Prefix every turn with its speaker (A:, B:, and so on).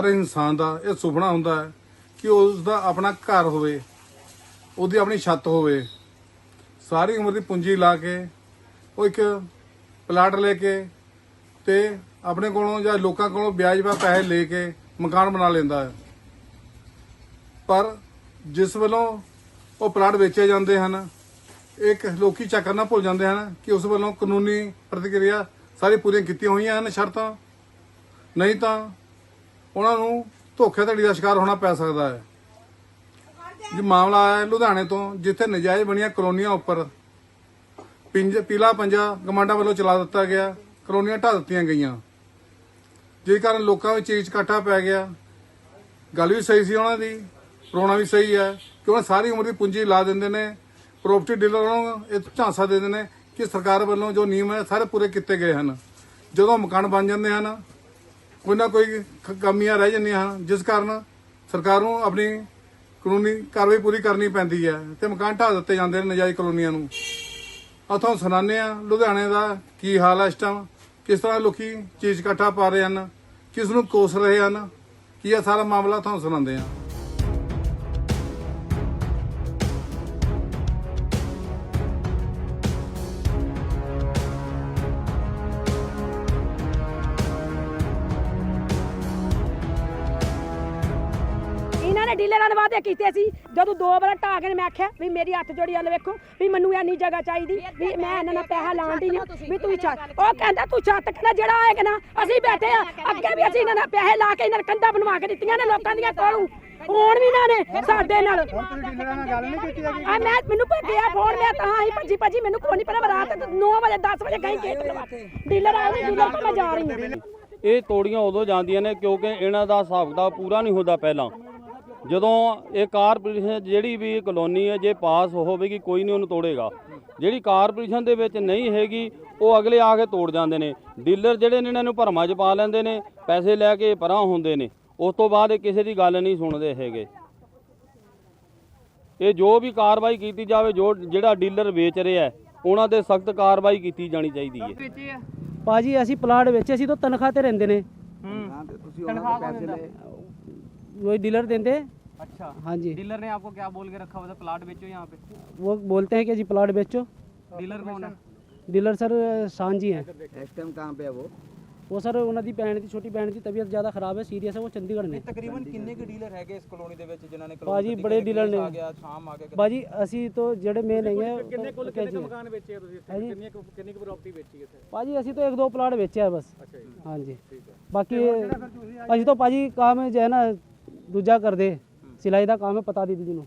A: ਹਰ ਇਨਸਾਨ ਦਾ ਇਹ ਸੁਪਨਾ ਹੁੰਦਾ ਹੈ ਕਿ ਉਸ ਦਾ ਆਪਣਾ ਘਰ ਹੋਵੇ, ਉਹਦੀ ਆਪਣੀ ਛੱਤ ਹੋਵੇ। ਸਾਰੀ ਉਮਰ ਦੀ ਪੂੰਜੀ ਲਾ ਕੇ, ਉਹ ਇੱਕ ਪਲਾਟ ਲੈ ਕੇ ਤੇ ਆਪਣੇ ਕੋਲੋਂ ਜਾਂ ਲੋਕਾਂ ਕੋਲੋਂ ਵਿਆਜ 'ਤੇ ਪੈਸੇ ਲੈ ਕੇ ਮਕਾਨ ਬਣਾ ਲੈਂਦਾ ਹੈ। ਪਰ ਜਿਸ ਵੱਲੋਂ ਉਹ ਪਲਾਟ ਵੇਚੇ ਜਾਂਦੇ ਹਨ, ਇੱਕ ਲੋਕੀ ਚੈੱਕ ਨਾ ਭੁੱਲ ਜਾਂਦੇ ਹਨ ਕਿ ਉਸ ਵੱਲੋਂ ਕਾਨੂੰਨੀ ਪ੍ਰਤੀਕਿਰਿਆ ਸਾਰੀ ਪੂਰੀਆਂ ਕੀਤੀਆਂ ਹੋਈਆਂ ਹਨ ਸ਼ਰਤਾਂ। ਨਹੀਂ ਤਾਂ ਉਹਨਾਂ ਨੂੰ ਧੋਖੇਧੜੀ ਦਾ ਸ਼ਿਕਾਰ ਹੋਣਾ ਪੈ ਸਕਦਾ ਹੈ। ਜੀ ਮਾਮਲਾ ਆਇਆ ਲੁਧਿਆਣੇ ਤੋਂ, ਜਿੱਥੇ ਨਜਾਇਜ਼ ਬਣੀਆਂ ਕਲੋਨੀਆਂ ਉੱਪਰ ਪਿੰਜ, ਪੀਲਾ ਪੰਜਾ ਕਮਾਂਡਾਂ ਵੱਲੋਂ ਚਲਾ ਦਿੱਤਾ ਗਿਆ, ਕਲੋਨੀਆਂ ਢਾ ਦਿੱਤੀਆਂ ਗਈਆਂ। ਜਿਸ ਕਾਰਨ ਲੋਕਾਂ ਵਿੱਚ ਚੀਜ਼ ਘਾਟਾ ਪੈ ਗਿਆ। ਗੱਲ ਵੀ ਸਹੀ ਸੀ ਉਹਨਾਂ ਦੀ ਰੋਣਾ ਵੀ ਸਹੀ ਹੈ ਕਿ ਉਹਨਾਂ ਸਾਰੀ ਉਮਰ ਦੀ ਪੂੰਜੀ ਲਾ ਦਿੰਦੇ ਨੇ ਪ੍ਰਾਪਰਟੀ ਡੀਲਰਾਂ ਨੂੰ ਇਹ ਝਾਂਸਾ ਦੇ ਦਿੰਦੇ ਨੇ ਕਿ ਸਰਕਾਰ ਵੱਲੋਂ ਜੋ ਨਿਯਮ ਹੈ, ਸਾਰੇ ਪੂਰੇ ਕੀਤੇ ਗਏ ਹਨ। ਜਦੋਂ ਮਕਾਨ ਬਣ ਜਾਂਦੇ ਹਨ ਕੋਈ ਨਾ ਕੋਈ ਖ- ਕਮੀਆਂ ਰਹਿ ਜਾਂਦੀਆਂ ਹਨ। ਜਿਸ ਕਾਰਨ ਸਰਕਾਰ ਨੂੰ ਆਪਣੀ ਕਾਨੂੰਨੀ ਕਾਰਵਾਈ ਪੂਰੀ ਕਰਨੀ ਪੈਂਦੀ ਹੈ ਤੇ ਮਕਾਨ ਢਾਹ ਦਿੱਤੇ ਜਾਂਦੇ ਨੇ ਨਜਾਇਜ਼ ਕਲੋਨੀਆਂ ਨੂੰ। ਉਥੋਂ ਸੁਣਾਉਂਦੇ ਆ ਲੁਧਿਆਣੇ ਦਾ ਕੀ ਹਾਲ ਹੈ ਇਸ ਟਾਈਮ ਕਿਸ ਤਰ੍ਹਾਂ ਲੋਕੀ ਚੀਜ਼ ਇਕੱਠਾ ਪਾ ਰਹੇ ਹਨ? ਕਿਸ ਨੂੰ ਕੋਸ ਰਹੇ ਹਨ? ਕੀ ਇਹ ਸਾਰਾ ਮਾਮਲਾ ਤੁਹਾਨੂੰ ਸੁਣਾਉਂਦੇ ਆ
B: ਇਹਨਾਂ ਨੇ ਡੀਲਰਾਂ ਨਾਲ ਵਾਅਦੇ ਕੀਤੇ ਸੀ। ਜਦੋਂ ਦੋ ਵਾਰ ਢਾਹ ਕੇ ਨੇ ਮੈਂ ਆਖਿਆ ਵੀ ਮੇਰੀ ਹੱਥ ਜੋੜੀ ਵੱਲ ਵੇਖੋ ਵੀ ਮੈਨੂੰ ਇੰਨੀ ਜਗ੍ਹਾ ਚਾਹੀਦੀ ਵੀ ਮੈਂ ਇਹਨਾਂ ਨਾਲ ਪੈਸਾ ਲਾਉਣ ਦੀ ਨਹੀਂ ਵੀ ਤੂੰ ਛੱਤ ਉਹ ਕਹਿੰਦਾ ਤੂੰ ਛੱਤ ਕਹਿੰਦਾ ਜਿਹੜਾ ਆਏਗਾ ਨਾ ਅਸੀਂ ਬੈਠੇ ਆ ਅੱਗੇ ਵੀ ਅਸੀਂ ਇਹਨਾਂ ਨਾਲ ਪੈਸੇ ਲਾ ਕੇ ਇਹਨਾਂ ਨੇ ਕੰਧਾਂ ਬਣਵਾ ਕੇ ਦਿੱਤੀਆਂ ਨੇ ਲੋਕਾਂ ਦੀਆਂ ਕੋਲੋਂ ਫੋਨ ਵੀ ਇਹਨਾਂ ਨੇ ਸਾਡੇ ਨਾਲ। ਆ ਮੈਂ ਮੈਨੂੰ ਭੇਜਿਆ ਫੋਨ ਮੈਂ ਤਾਂ ਹੀ ਭੱਜੀ ਭੱਜੀ ਮੈਨੂੰ ਕੋਈ ਨਹੀਂ ਪਤਾ ਰਾਤ 9 ਵਜੇ 10 ਵਜੇ ਗਈ ਗੇਟ ਲਵਾ ਡੀਲਰ ਆਏ ਨੇ ਡੀਲਰ ਕੋਲ ਮੈਂ ਜਾ ਰਹੀ ਹਾਂ।
C: ਇਹ ਤੋੜੀਆਂ ਉਦੋਂ ਜਾਂਦੀਆਂ ਨੇ ਕਿਉਂਕਿ ਇਹਨਾਂ ਦਾ ਹਿਸਾਬ ਕਿਤਾਬ ਪੂਰਾ ਨਹੀਂ ਹੁੰਦਾ ਪਹਿਲਾਂ। ਜਦੋਂ ਇਹ ਕਾਰਪੋਰੇਸ਼ਨ ਜਿਹੜੀ ਵੀ ਕਲੋਨੀ ਹੈ ਜੇ ਪਾਸ ਹੋਵੇਗੀ ਕੋਈ ਨਹੀਂ ਉਹਨੂੰ ਤੋੜੇਗਾ। ਜਿਹੜੀ ਕਾਰਪੋਰੇਸ਼ਨ ਦੇ ਵਿੱਚ ਨਹੀਂ ਹੈਗੀ ਉਹ ਅਗਲੇ ਆ ਕੇ ਤੋੜ ਜਾਂਦੇ ਨੇ। ਡੀਲਰ ਜਿਹੜੇ ਨੇ ਇਹਨਾਂ ਨੂੰ ਭਰਮਾਂ 'ਚ ਪਾ ਲੈਂਦੇ ਨੇ ਪੈਸੇ ਲੈ ਕੇ ਪਰਾਂ ਹੁੰਦੇ ਨੇ। ਉਸ ਤੋਂ ਬਾਅਦ ਇਹ ਕਿਸੇ ਦੀ ਗੱਲ ਨਹੀਂ ਸੁਣਦੇ ਹੈਗੇ। ਇਹ ਜੋ ਵੀ ਕਾਰਵਾਈ ਕੀਤੀ ਜਾਵੇ ਜੋ ਜਿਹੜਾ ਡੀਲਰ ਵੇਚ ਰਿਹਾ ਉਹਨਾਂ ਤੇ ਸਖਤ ਕਾਰਵਾਈ ਕੀਤੀ ਜਾਣੀ ਚਾਹੀਦੀ ਹੈ।
D: ਪਾਜੀ ਅਸੀਂ ਪਲਾਟ ਵੇਚੇ ਅਸੀਂ ਤਾਂ ਤਨਖਾਹ ਤੇ ਰਹਿੰਦੇ ਨੇ। ਹੂੰ। ਤਨਖਾਹ ਕੋਈ ਡੀਲਰ ਦਿੰਦੇ?
E: अच्छा
D: हाँ जी
E: डीलर ने आपको क्या बोल के रखा हुआ था प्लाट बेचो यहाँ पे
D: वो बोलते हैं कि जी प्लाट बेचो
E: डीलर कौन है
D: डीलर सर शान जी हैं
F: ਇਸ ਟਾਈਮ ਕਹਾਂ पे है वो
D: वो सर उन्होंने भैन की छोटी भैन की तबीयत ज़्यादा ख़राब है सीरियस है वो चंडीगढ़ में
E: ਤਕਰੀਬਨ ਕਿੰਨੇ ਕੁ ਡੀਲਰ ਹੈਗੇ ਇਸ ਕਲੋਨੀ ਦੇ ਵਿੱਚ ਜਿਨ੍ਹਾਂ ਨੇ
D: ਭਾਜੀ ਬੜੇ ਡੀਲਰ ਨੇ
E: ਆ ਗਿਆ ਸ਼ਾਮ ਆ ਗਿਆ
D: ਭਾਜੀ ਅਸੀਂ ਤੋਂ ਜਿਹੜੇ ਮੇਨ ਹੈਗੇ ਆ,
E: ਕਿੰਨੇ ਕੁੱਲ
D: ਉਹ
E: ਕਿੰਨੇ
D: ਕਹਿ
E: ਕੁ
D: ਜੀ।
E: ਮਕਾਨ ਵੇਚੇ ਆ ਤੁਸੀਂ ਇੱਥੇ?
D: ਹਾਂਜੀ।
E: ਕਿੰਨੀ ਕੁ ਕਿੰਨੀ ਕੁ ਪ੍ਰਾਪਰਟੀ ਵੇਚੀ ਇੱਥੇ
D: ਭਾਜੀ ਅਸੀਂ तो एक दो प्लाट बेचे हैं बस
E: ਅੱਛਾ ਜੀ
D: हाँ जी बाकी ਅਸੀਂ तो ਭਾਜੀ ਕੰਮ ਜੋ ਹੈ ਨਾ ਦੂਜਾ ਕਰਦੇ ਸਿਲਾਈ ਦਾ ਕੰਮ ਹੈ ਪਤਾ ਦੀ ਜੀ ਨੂੰ।